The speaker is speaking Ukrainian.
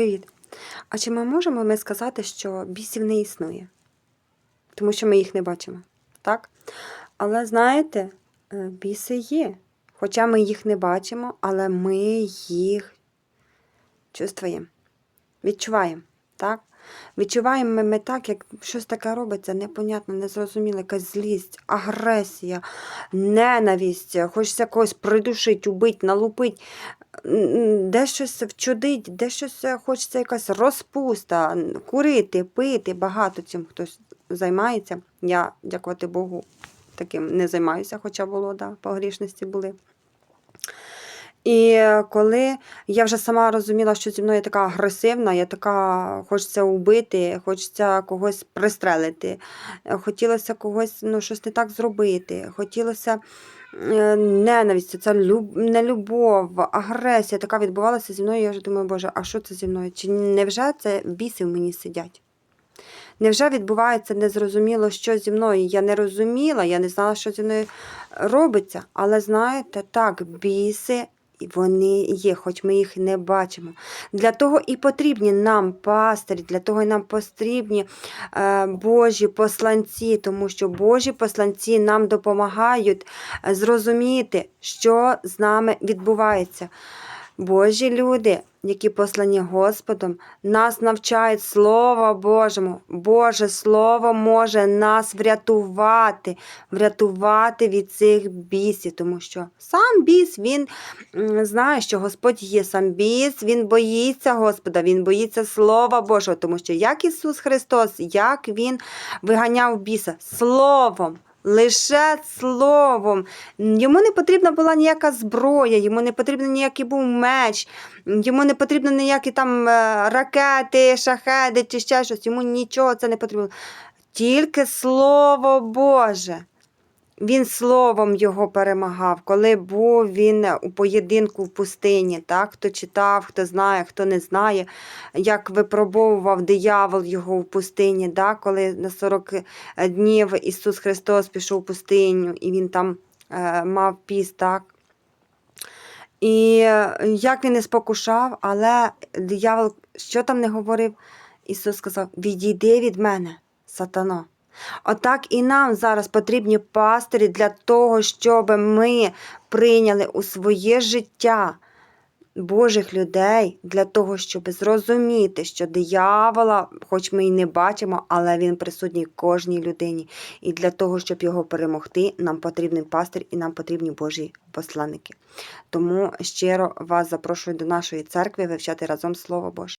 Привіт! А чи ми можемо ми сказати, що бісів не існує? Тому що ми їх не бачимо, так? Але знаєте, е, біси є. Хоча ми їх не бачимо, але ми їх чувствуємо, відчуваємо, так? Відчуваємо ми, ми так, як щось таке робиться, непонятно, незрозуміло, якась злість, агресія, ненависть, хочеться когось придушити, убити, налупити, де щось вчудить, де щось хочеться якась розпуста, курити, пити, багато цим хтось займається. Я, дякувати Богу, таким не займаюся, хоча було, да, по грішності були. І коли я вже сама розуміла, що зі мною така агресивна, я така хочеться убити, хочеться когось пристрелити, е, хотілося когось ну, щось не так зробити, хотілося е, ненависть, ця люб... нелюбов, агресія така відбувалася зі мною. Я вже думаю, Боже, а що це зі мною? Чи невже це біси в мені сидять? Невже відбувається незрозуміло, що зі мною? Я не розуміла, я не знала, що зі мною робиться. Але знаєте, так, біси вони є, хоч ми їх не бачимо. Для того і потрібні нам пастирі, для того і нам потрібні е, Божі посланці, тому що Божі посланці нам допомагають е, зрозуміти, що з нами відбувається. Божі люди, які послані Господом, нас навчають Слова Божому. Боже Слово може нас врятувати, врятувати від цих бісів, тому що сам біс, він знає, що Господь є сам біс, він боїться Господа, він боїться Слова Божого, тому що як Ісус Христос, як Він виганяв біса словом. Лише словом. Йому не потрібна була ніяка зброя, йому не потрібен ніякий був меч, йому не потрібно ніякі там е, ракети, шахеди чи ще щось. Йому нічого це не потрібно. Тільки Слово Боже. Він словом його перемагав, коли був він у поєдинку в пустині. Так? Хто читав, хто знає, хто не знає, як випробовував диявол його в пустині, так? коли на 40 днів Ісус Христос пішов в пустиню, і Він там е, мав піст. так? І е, як він не спокушав, але диявол, що там не говорив, Ісус сказав: Відійди від мене, сатано. Отак і нам зараз потрібні пастирі для того, щоб ми прийняли у своє життя Божих людей, для того, щоб зрозуміти, що диявола, хоч ми й не бачимо, але він присутній кожній людині. І для того, щоб його перемогти, нам потрібен пастир і нам потрібні Божі посланники. Тому щиро вас запрошую до нашої церкви вивчати разом Слово Боже.